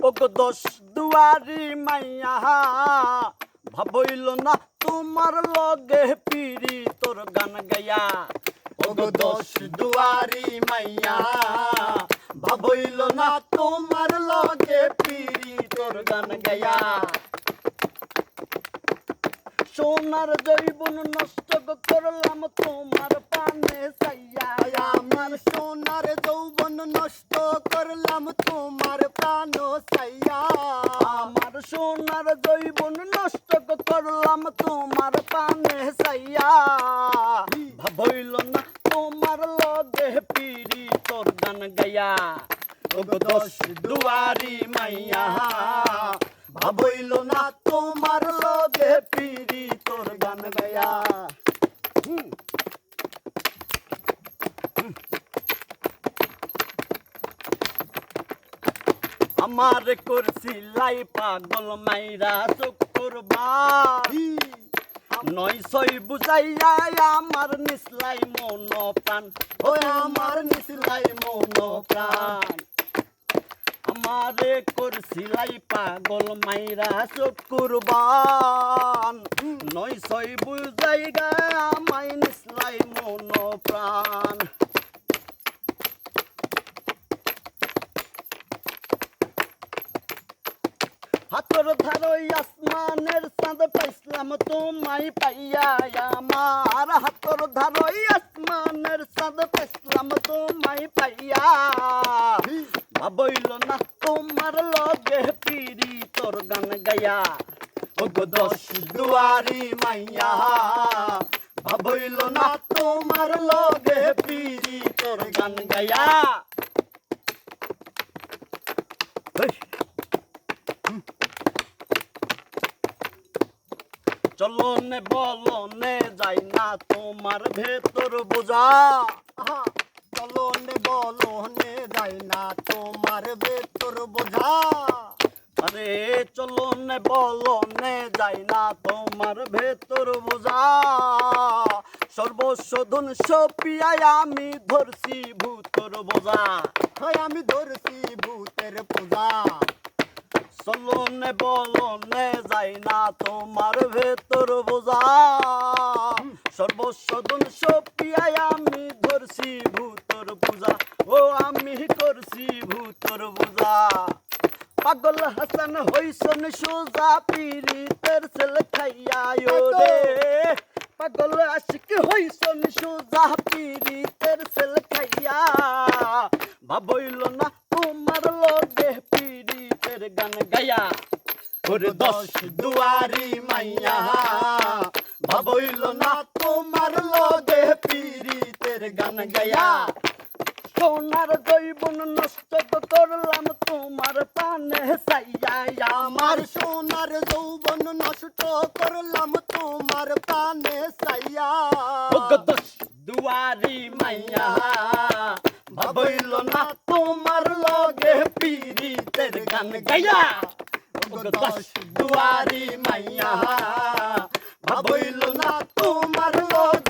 ওগো দশ দুয়ারি মাইয়া, ভাবইল না তোমার লগে পিরি তোর গান গায়া ওগো দশ দুয়ারি মাইয়া, ভাবইল না তোমার লগে পিরি তোর গান গায়া সোনার জৈবন নষ্ট করলাম তোমার পানে সাইয়া আমার সোনার করলাম তোমার প্রাণ সাইয়া আমার সোনার জৈবন নষ্ট করলাম তোমার পানে সাইয়া ভাবইল না তোমার লগে পিরি তোর গান গায়া ওগো দশ দুয়ারি মাইয়া। ভাবইল না তোমার লগে পিরি তোর গান গায়া আমার করছি লাই পাগল মাইরা চক্কর নয় ছয় বুঝাইয়া আমার নিসলাই মন প্রাণ। ওই আমার নিসলাই মন প্রাণ। আমারে করছিলাই পাগল মাইরা চকুরবান নয় ছয় বুঝাইগা আমায় নিসলাই মন প্রাণ হাতর ধারই আসমানের চাঁদ পাইছিলাম, তোমায় পাইয়া আমার হাতর ধারই আসমানের চাঁদ পাইছিলাম, তোমায় পাইয়া। ভাবইল না তোমার লগে পিরি তোর গান গায়া ওগো দশ দুয়ারি মাইয়া, ভাবইল না তোমার লগে পিরি তোর গান গায়া চলো নে বলো নে যাই না তোমার ভেতর বোঝা। আহা, চলো নে বলো নে যাই না তোমার ভেতর বোঝা। আরে চলো নে বলো নে যাই না তোমার ভেতর বোঝা। সর্বশোধন সপিয়ায় আমি ধরছি ভূতর বোঝা। হয় আমি ধরছি ভূতের পূজা। চলো নে বলো নে যাই না তোমার ভেতর বোঝা। সর্বশোধন সপিয়ায় আমি ধরছি ভূতর পূজা। ও, আমি করছি ভূতর পূজা। পাগল হাসান হইসন সোজা পীড়িতের ছেলে খাইয়া রে পাগল আশিক হইসন সোজা পীড়িতের ছেলে খাইয়া। ভাবইল না পীড়িতের গান গায়া ওরে দশ দুয়ারি মাইয়া, ভাবইল না তোমার লগে পীড়িতের গান গায়া সোনার জৈবন নষ্ট করলাম তোমার পানে সাইয়া আমার সোনার যৌবন নষ্ট করলাম তোমার প্রাণে সাইয়া দুয়ারি মাইয়া, ভাবইল না তোমার লগে পীড়িতের গান গায়া দশ দুয়ারি মাইয়া ভাবইল না তোমার লগে